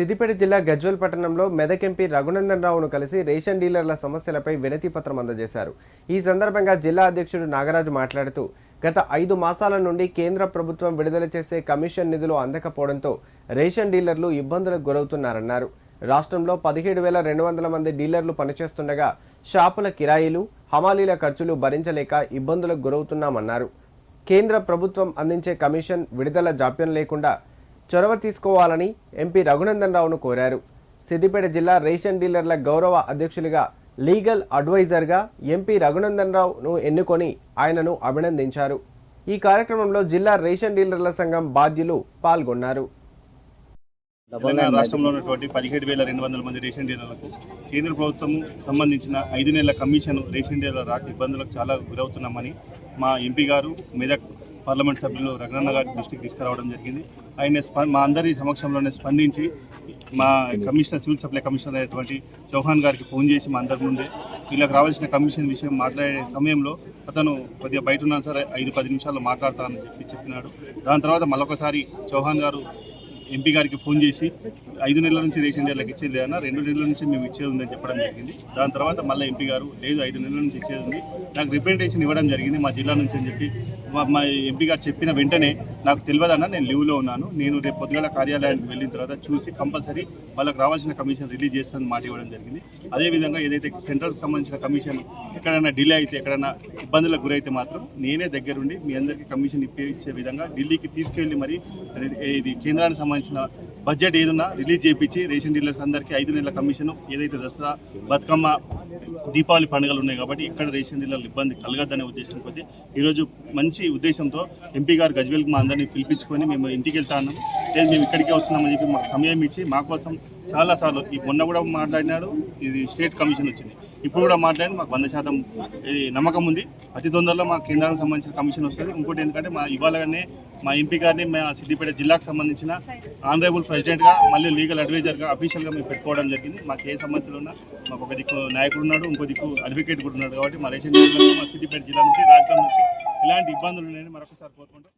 సిద్దిపేట జిల్లా గజ్వల్ పట్టణంలో మెదక్ ఎంపీ రఘునందన్ రావును కలిసి రేషన్ డీలర్ల సమస్యలపై వినతి పత్రం అందజేశారు. ఈ సందర్భంగా జిల్లా అధ్యక్షుడు నాగరాజు మాట్లాడుతూ గత ఐదు మాసాల నుండి కేంద్ర ప్రభుత్వం విడుదల చేసే కమిషన్ నిధులు అందకపోవడంతో రేషన్ డీలర్లు ఇబ్బందులకు గురవుతున్నారన్నారు. రాష్ట్రంలో పదిహేడు వేల రెండు వందల మంది డీలర్లు పనిచేస్తుండగా షాపుల కిరాయిలు హమాలీల ఖర్చులు భరించలేక ఇబ్బందులకు గురవుతున్నామన్నారు. కేంద్ర ప్రభుత్వం అందించే కమిషన్ విడుదల జాప్యం లేకుండా చొరవ తీసుకోవాలని ఎంపీ రఘునందన్ రావును కోరారు. సిద్దిపేట జిల్లా రేషన్ డీలర్ల గౌరవ అధ్యక్షులుగా లీగల్ అడ్వైజర్గా ఎంపీ రఘునందన్ రావును ఎన్నుకొని ఆయనను అభినందించారు. ఈ కార్యక్రమంలో జిల్లా రేషన్ డీలర్ల సంఘం బాధ్యులు పాల్గొన్నారు. తెలంగాణ రాష్ట్రంలో ఉన్నటువంటి పదిహేడు వేల రెండు వందల మంది రేషన్ డీలర్లకు కేంద్ర ప్రభుత్వం సంబంధించిన ఐదు నెలల కమిషన్ రేషన్ డీలర్ రాక ఇబ్బందులకు చాలా గురవుతున్నామని మా ఎంపీ గారు మెదక్ పార్లమెంట్ సభ్యులు రఘునన్న గారి దృష్టికి తీసుకురావడం జరిగింది. ఆయన స్ప మా అందరి సమక్షంలోనే స్పందించి మా కమిషనర్ సివిల్ సప్లై కమిషనర్ అయినటువంటి చౌహాన్ గారికి ఫోన్ చేసి మా అందరి ముందే వీళ్ళకి రావాల్సిన కమిషన్ విషయం మాట్లాడే సమయంలో అతను కొద్దిగా బయట ఉన్నాను సార్ ఐదు పది నిమిషాల్లో మాట్లాడతానని చెప్పి చెప్పినాడు. దాని తర్వాత మళ్ళొకసారి చౌహాన్ గారు ఎంపీ గారికి ఫోన్ చేసి ఐదు నెలల నుంచి రేషన్ డీలర్లకు ఇచ్చేది లేదన్నా రెండు నెలల నుంచి మేము ఇచ్చేది ఉందని చెప్పడం జరిగింది. దాని తర్వాత మళ్ళీ ఎంపీ గారు లేదు ఐదు నెలల నుంచి ఇచ్చేది ఉంది. నాకు రిప్రజెంటేషన్ ఇవ్వడం జరిగింది మా జిల్లా నుంచి అని చెప్పి. మా మా ఎంపీ గారు చెప్పిన వెంటనే నాకు తెలియదన్న నేను లీవ్లో ఉన్నాను. నేను రేపు పొద్దుగల కార్యాలయానికి వెళ్ళిన తర్వాత చూసి కంపల్సరీ వాళ్ళకి రావాల్సిన కమిషన్ రిలీజ్ చేస్తానని మాట ఇవ్వడం జరిగింది. అదేవిధంగా ఏదైతే సెంట్రల్కి సంబంధించిన కమిషన్ ఎక్కడైనా డిలే అయితే ఎక్కడైనా ఇబ్బందులకు గురైతే మాత్రం నేనే దగ్గరుండి మీ అందరికీ కమిషన్ ఇప్పించే విధంగా ఢిల్లీకి తీసుకెళ్ళి మరి ఇది కేంద్రానికి సంబంధించిన బడ్జెట్ ఏదన్నా రిలీజ్ చేయించి రేషన్ డీలర్స్ అందరికీ ఐదు నెలల కమిషన్ ఏదైతే దసరా బతుకమ్మ దీపావళి పండుగలు ఉన్నాయి కాబట్టి ఇక్కడ రేషన్ డీలర్లు ఇబ్బంది కలగద్దనే ఉద్దేశం కొద్దీ ఈరోజు మంచి ఉద్దేశంతో ఎంపీ గారు గజ్వేల్కి మా అందరినీ పిలిపించుకొని మేము ఇంటికి వెళ్తా ఉన్నాం లేదు మేము ఇక్కడికే వస్తున్నామని చెప్పి మాకు సమయం ఇచ్చి మా కోసం చాలాసార్లు ఈ మొన్న కూడా మాట్లాడినాడు ఇది స్టేట్ కమిషన్ వచ్చింది. ఇప్పుడు కూడా మాట్లాడి మాకు వంద శాతం ఇది నమ్మకం ఉంది. అతి తొందరలో మా కేంద్రానికి సంబంధించిన కమిషన్ వస్తుంది. ఇంకోటి ఎందుకంటే మా ఇవాళనే మా ఎంపీ గారిని మా సిద్దిపేట జిల్లాకు సంబంధించిన ఆనరేబుల్ ప్రెసిడెంట్గా మళ్ళీ లీగల్ అడ్వైజర్గా అఫీషియల్గా మేము పెట్టుకోవడం జరిగింది. మాకు ఏ సమస్యలు ఉన్నా మాకు ఒక దిక్కు నాయకుడు ఉన్నాడు ఇంకో దిక్కు అడ్వకేట్ కూడా ఉన్నాడు కాబట్టి మా రేషన్ మా సిద్దిపేట జిల్లా నుంచి రాజధాని నుంచి ఎలాంటి ఇబ్బందులు ఉన్నాయని మరొకసారి కోరుకుంటాం